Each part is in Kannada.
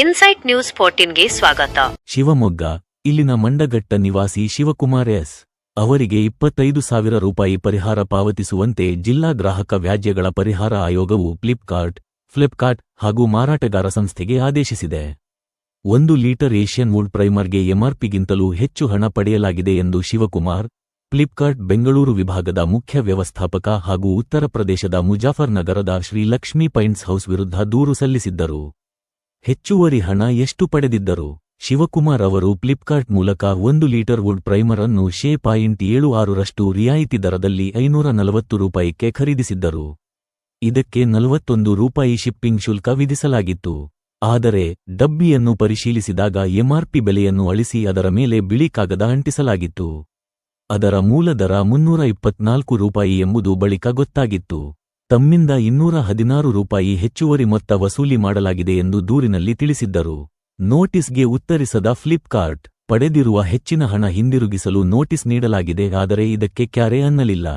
ಇನ್ಸೈಟ್ ನ್ಯೂಸ್ ಫೋರ್ಟೀನ್ಗೆ ಸ್ವಾಗತ. ಶಿವಮೊಗ್ಗ, ಇಲ್ಲಿನ ಮಂಡಗಟ್ಟ ನಿವಾಸಿ ಶಿವಕುಮಾರ್ ಎಸ್. ಅವರಿಗೆ ಇಪ್ಪತ್ತೈದು ಸಾವಿರ ರೂಪಾಯಿ ಪರಿಹಾರ ಪಾವತಿಸುವಂತೆ ಜಿಲ್ಲಾ ಗ್ರಾಹಕ ವ್ಯಾಜ್ಯಗಳ ಪರಿಹಾರ ಆಯೋಗವು ಫ್ಲಿಪ್ಕಾರ್ಟ್ ಫ್ಲಿಪ್ಕಾರ್ಟ್ ಹಾಗೂ ಮಾರಾಟಗಾರ ಸಂಸ್ಥೆಗೆ ಆದೇಶಿಸಿದೆ. ಒಂದು ಲೀಟರ್ ಏಷ್ಯನ್ ವುಡ್ ಪ್ರೈಮರ್ಗೆ ಎಂಆರ್ಪಿಗಿಂತಲೂ ಹೆಚ್ಚು ಹಣ ಪಡೆಯಲಾಗಿದೆ ಎಂದು ಶಿವಕುಮಾರ್, ಫ್ಲಿಪ್ಕಾರ್ಟ್ ಬೆಂಗಳೂರು ವಿಭಾಗದ ಮುಖ್ಯ ವ್ಯವಸ್ಥಾಪಕ ಹಾಗೂ ಉತ್ತರ ಪ್ರದೇಶದ ಮುಜಾಫರ್ನಗರದ ಶ್ರೀ ಲಕ್ಷ್ಮೀ ಪೈಂಟ್ಸ್ ಹೌಸ್ ವಿರುದ್ಧ ದೂರು ಸಲ್ಲಿಸಿದ್ದರು. ಹೆಚ್ಚುವರಿ ಹಣ ಎಷ್ಟು ಪಡೆದಿದ್ದರು? ಶಿವಕುಮಾರ್ ಅವರು ಫ್ಲಿಪ್ಕಾರ್ಟ್ ಮೂಲಕ ಒಂದು ಲೀಟರ್ ವುಡ್ ಪ್ರೈಮರ್ ಅನ್ನು ಶೇ ಪಾಯಿಂಟ್ ಏಳು ಆರರಷ್ಟು ರಿಯಾಯಿತಿ ದರದಲ್ಲಿ ಐನೂರ ನಲವತ್ತು ರೂಪಾಯಿಗೆ ಖರೀದಿಸಿದ್ದರು. ಇದಕ್ಕೆ ನಲವತ್ತೊಂದು ರೂಪಾಯಿ ಶಿಪ್ಪಿಂಗ್ ಶುಲ್ಕ ವಿಧಿಸಲಾಗಿತ್ತು. ಆದರೆ, ಡಬ್ಬಿಯನ್ನು ಪರಿಶೀಲಿಸಿದಾಗ ಎಂಆರ್ಪಿ ಬೆಲೆಯನ್ನು ಅಳಿಸಿ ಅದರ ಮೇಲೆ ಬಿಳಿ ಕಾಗದ ಅಂಟಿಸಲಾಗಿತ್ತು. ಅದರ ಮೂಲ ದರ ಮುನ್ನೂರ ಇಪ್ಪತ್ನಾಲ್ಕು ರೂಪಾಯಿ ಎಂಬುದು ಬಳಿಕ ಗೊತ್ತಾಗಿತ್ತು. ತಮ್ಮಿಂದ ಇನ್ನೂರ ಹದಿನಾರು ರೂಪಾಯಿ ಹೆಚ್ಚುವರಿ ಮೊತ್ತ ವಸೂಲಿ ಮಾಡಲಾಗಿದೆ ಎಂದು ದೂರಿನಲ್ಲಿ ತಿಳಿಸಿದ್ದರು. ನೋಟಿಸ್ಗೆ ಉತ್ತರಿಸದ ಫ್ಲಿಪ್ಕಾರ್ಟ್, ಪಡೆದಿರುವ ಹೆಚ್ಚಿನ ಹಣ ಹಿಂದಿರುಗಿಸಲು ನೋಟಿಸ್ ನೀಡಲಾಗಿದೆ, ಆದರೆ ಇದಕ್ಕೆ ಕ್ಯಾರೆ ಅನ್ನಲಿಲ್ಲ.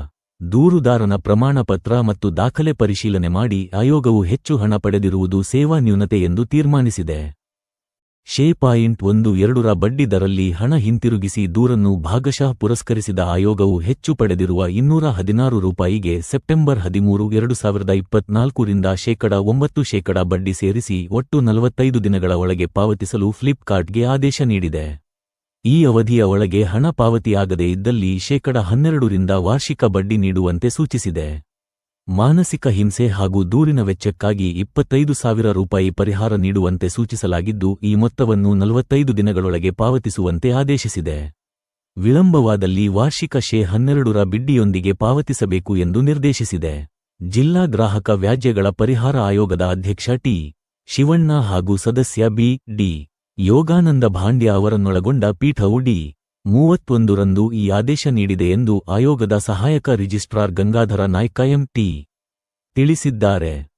ದೂರುದಾರನ ಪ್ರಮಾಣಪತ್ರ ಮತ್ತು ದಾಖಲೆ ಪರಿಶೀಲನೆ ಮಾಡಿ ಆಯೋಗವು ಹೆಚ್ಚು ಹಣ ಪಡೆದಿರುವುದು ಸೇವಾ ನ್ಯೂನತೆ ಎಂದು ತೀರ್ಮಾನಿಸಿದೆ. ಶೇ ಪಾಯಿಂಟ್ ಒಂದು ಎರಡರ ಬಡ್ಡಿ ದರಲ್ಲಿ ಹಣ ಹಿಂತಿರುಗಿಸಿ ದೂರನ್ನು ಭಾಗಶಃ ಪುರಸ್ಕರಿಸಿದ ಆಯೋಗವು ಹೆಚ್ಚು ಪಡೆದಿರುವ ಇನ್ನೂರ ಹದಿನಾರು ರೂಪಾಯಿಗೆ ಸೆಪ್ಟೆಂಬರ್ ಹದಿಮೂರು ಎರಡು ಸಾವಿರದ ಇಪ್ಪತ್ನಾಲ್ಕರಿಂದ ಶೇಕಡ ಒಂಬತ್ತು ಶೇಕಡ ಬಡ್ಡಿ ಸೇರಿಸಿ ಒಟ್ಟು ನಲವತ್ತೈದು ದಿನಗಳ ಒಳಗೆ ಪಾವತಿಸಲು ಫ್ಲಿಪ್ಕಾರ್ಟ್ಗೆ ಆದೇಶ ನೀಡಿದೆ. ಈ ಅವಧಿಯ ಒಳಗೆ ಹಣ ಪಾವತಿಯಾಗದೇ ಇದ್ದಲ್ಲಿ ಶೇಕಡ ಹನ್ನೆರಡರಿಂದ ವಾರ್ಷಿಕ ಬಡ್ಡಿ ನೀಡುವಂತೆ ಸೂಚಿಸಿದೆ. ಮಾನಸಿಕ ಹಿಂಸೆ ಹಾಗೂ ದೂರಿನ ವೆಚ್ಚಕ್ಕಾಗಿ ಇಪ್ಪತ್ತೈದು ಸಾವಿರ ರೂಪಾಯಿ ಪರಿಹಾರ ನೀಡುವಂತೆ ಸೂಚಿಸಲಾಗಿದ್ದು, ಈ ಮೊತ್ತವನ್ನು ನಲವತ್ತೈದು ದಿನಗಳೊಳಗೆ ಪಾವತಿಸುವಂತೆ ಆದೇಶಿಸಿದೆ. ವಿಳಂಬವಾದಲ್ಲಿ ವಾರ್ಷಿಕ ಶೇ ಹನ್ನೆರಡರ ಬಿಡ್ಡಿಯೊಂದಿಗೆ ಪಾವತಿಸಬೇಕು ಎಂದು ನಿರ್ದೇಶಿಸಿದೆ. ಜಿಲ್ಲಾ ಗ್ರಾಹಕ ವ್ಯಾಜ್ಯಗಳ ಪರಿಹಾರ ಆಯೋಗದ ಅಧ್ಯಕ್ಷ ಟಿ. ಶಿವಣ್ಣ ಹಾಗೂ ಸದಸ್ಯ ಬಿ. ಡಿ. ಯೋಗಾನಂದ ಭಾಂಡ್ಯ ಅವರನ್ನೊಳಗೊಂಡ ಪೀಠವು ಡಿ. ಮೂವತ್ತೊಂದರಂದು ಈ ಆದೇಶ ನೀಡಿದೆ ಎಂದು ಆಯೋಗದ ಸಹಾಯಕ ರಿಜಿಸ್ಟ್ರಾರ್ ಗಂಗಾಧರ ನಾಯ್ಕ ಎಂಟಿ ತಿಳಿಸಿದ್ದಾರೆ.